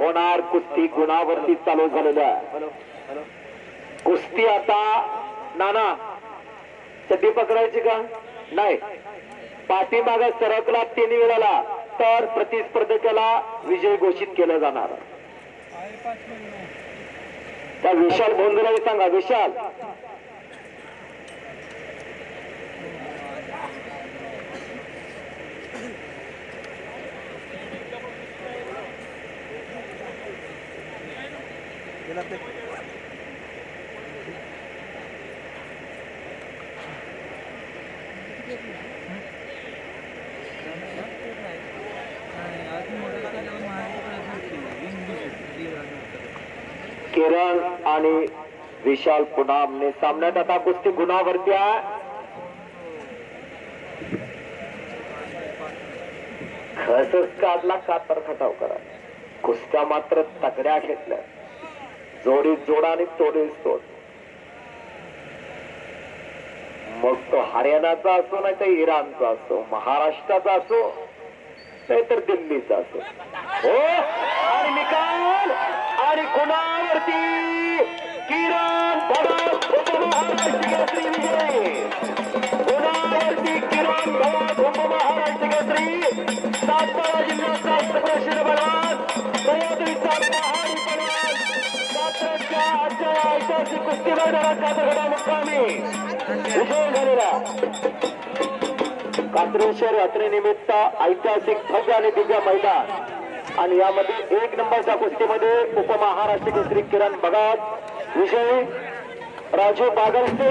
होणार कुस्ती गुणावरती चालू झालेलं कुस्ती आता नाना चड्डी पकडायची का? नाही. पाठीमाग सरकला तीन वेळाला तर प्रतिस्पर्धकाला विजय घोषित केलं जाणार. त्या विशाल भोंदूलाही सांगा विशाल. किरण आणि विशाल पुनामने सामन्यात आता कुस्ती गुणावरती आहे. खसच काढला कातर खटाव करा. कुस्त्या मात्र तगड्या घेतल्या. जोडीत जोड आणि तोडीस तोड मग तो हरियाणाचा असो नाही तर इराणचा असो महाराष्ट्राचा असो नाही तर दिल्लीचा असो. हो? आणि निकाल आणि गुणावरती किरण भगत किरण भगत उपमहाराष्ट्र केसरी? सातारा जिल्ह्याचा आजच्या कुस्ती मैदानात कातरगडा मुक्कामी. विजय झालेला. कात्रेश्वर यात्रेनिमित्त ऐतिहासिक भव्य आणि दिव्य मैदान. आणि यामध्ये एक नंबरच्या कुस्तीमध्ये उपमहाराष्ट्र केसरी किरण भगत विजयी राजू बागलस्ते